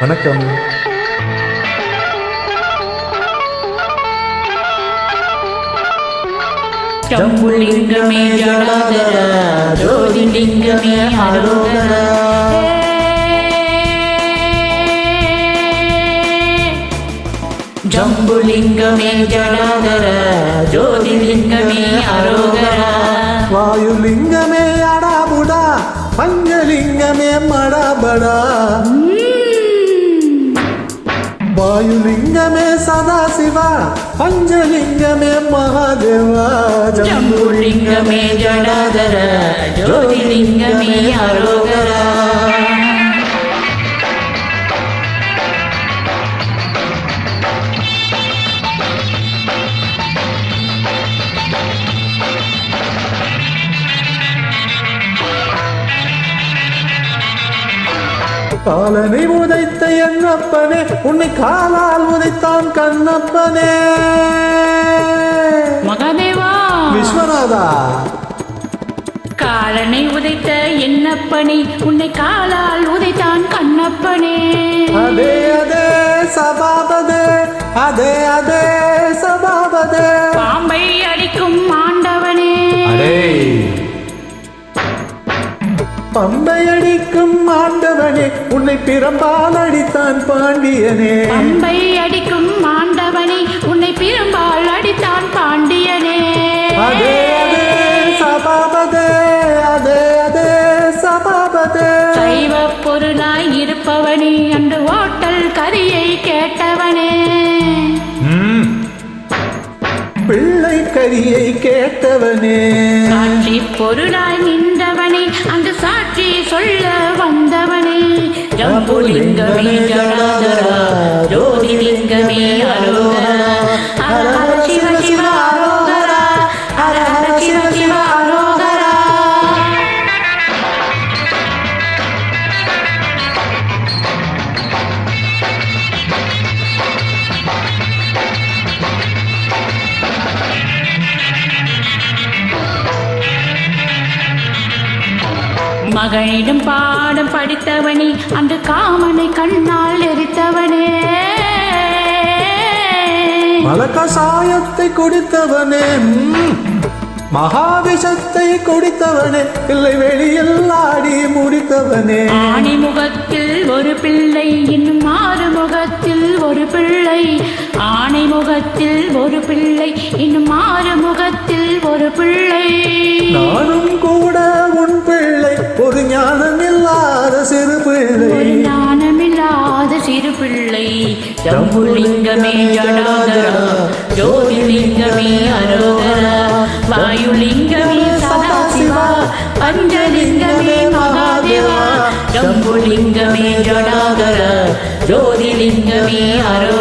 வணக்கம். ஜம்புலிங்கமே ஜடாதர ஜோதிலிங்கமே அரோகர ஜம்புலிங்கமே ஜடாதர ஜோதிலிங்கமே அரோகர வாயுலிங்கமே அடாபுடா பஞ்சலிங்கமே மடாபடா. வாயுலிங்கமே சதாசிவா பஞ்சலிங்கமே மகாதேவா ஜம்புலிங்கமே ஜடாதர ஜோதிலிங்கமே அரோகர. காலனை உதைத்த என்னப்பனே உன்னை காலால் உதைத்தான் கண்ணப்பனே. மகாதேவா! விஸ்வநாதா! காலனை உதைத்த என்னப்பனே உன்னை காலால் உதைத்தான் கண்ணப்பனே. அதே அதே சபாபதே அதே அதே சபாபதே. பம்பை அடிக்கும் ஆண்டவனே உன்னை பிறம்பால் அடித்தான் பாண்டியனே. பம்பை அடிக்கும் ஆண்டவனே உன்னை பெரும்பால் அடித்தான் பாண்டியனே. அதே அதே சபாபதே அதே அதே சபாபதே. சைவ பொருளாய் இருப்பவனே அன்று ஓட்டல் கரியை கேட்டவனே. பிள்ளை கரியை கேட்டவனே. பொருளாய் அங்கு சாட்சி சொல்ல வந்தவனே. ஜம்புலிங்கமே மகனிடம் பாடம் படித்தவனே அந்த காமனை கண்ணால் எரித்தவனே. மலக்கசாயத்தை குடித்தவனே. மகாவிஷத்தை குடித்தவனே இல்லை வெளியில் ஆடி முடித்தவனே. ஆணி முகத்தில் ஒரு பிள்ளை இன்னும் மாறு முகத்தில் ஒரு பிள்ளை. ஆணை முகத்தில் ஒரு பிள்ளை இன்னும் மாறு முகத்தில் ஒரு பிள்ளை. நானும் ஞானமில்லாத பிள்ளை ஜம்புலிங்கமே ஜடாதரா ஜோதிலிங்கமே அரோகரா வாயுலிங்கமே சதாசிவா பஞ்சலிங்கமே மகாதேவா ஜம்புலிங்கமே ஜடாதரா ஜோதிலிங்கமே அரோ